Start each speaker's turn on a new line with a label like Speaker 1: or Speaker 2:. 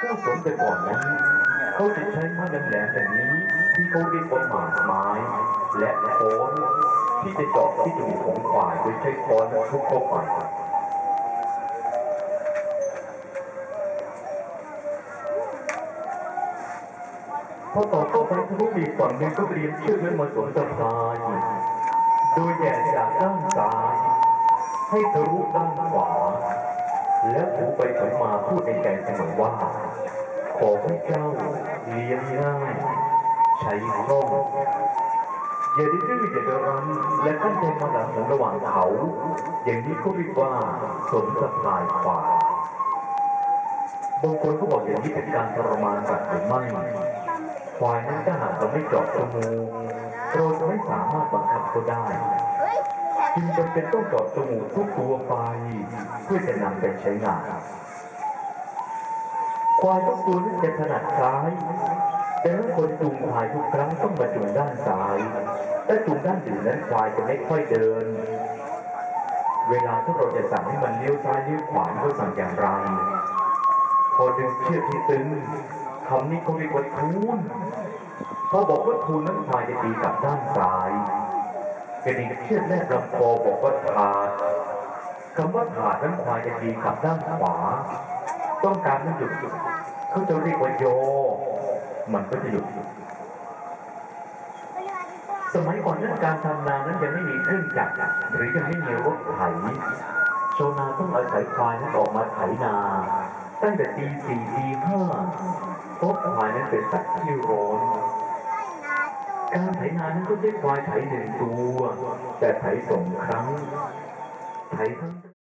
Speaker 1: ผู้สมแต่ก่อนนั้นเขาจะใช้ไม้แหลมๆแบบนี้ที่เขาเรียกว่าหมากไม้ และโคนที่จะเจาะที่จมูกของควายโดยใช้ค้อนทุบเข้าไปพอต่อเข้าไปทะลุอีกฝั่งหนึ่งก็เตรียมเชือกนั้มาสวมสะพายโดยแย่จากด้านซ้ายให้ทะลุด้านขวา แล้วถูไปถอยมาพูดในใจเสมอว่า ขอให้เจ้าเลี้ยงง่ายใช้คล่องอย่าได้ดื้ออย่าได้รั้นและตั้งใจมาหลังของระหว่างเขา อย่างนี้เขาเรียกว่าสนสะพายขวาบางคนก็บอกอย่างนี้เป็นการทรมานสัตว์หรือไม่ควายนั้นถ้าหากเราไม่เจาะจมูกเราจะไม่สามารถบังคับเขาได้จึงจำเป็นต้องเจาะจมูกทุกตัวไป เพื่อจะนำไปใช้งานควายทุกตัวนั้นจะถนัดซ้าย แต่ถ้าคนจูงควายทุกครั้งต้องมาจูงด้านซ้ายถ้าจูงด้านอื่นนั้นควายจะไม่ค่อยเดิน เวลาที่เราจะสั่งให้มันเลี้ยวซ้ายเลี้ยวขวาเราสั่งอย่างไรพอดึงเชือกที่ตึงคำนี้เขาเรียกว่าทูนพอบอกว่าทูนนั้นควายจะตีกลับด้านซ้ายกระดิ่งเชือกแรกลำคอบอกว่าถาด คำว่าถาดนั้นควายจะตีกับด้านขวา ต้องการมันหยุดเขาจะเรียกว่าโย มันก็จะหยุดสมัยก่อนนั้นการทำนานั้นยังไม่มีเครื่องจักรหรือยังไม่มีรถไถชาวนาต้องอาศัยควายนั้นออกมาไถนา ตั้งแต่ตีสี่ตีห้าเพราะควายนั้นเป็นสัตว์ที่ร้อนการไถนานั้นก็ใช้ควายไถหนึ่งตัว แต่ไถสองครั้ง 台 이.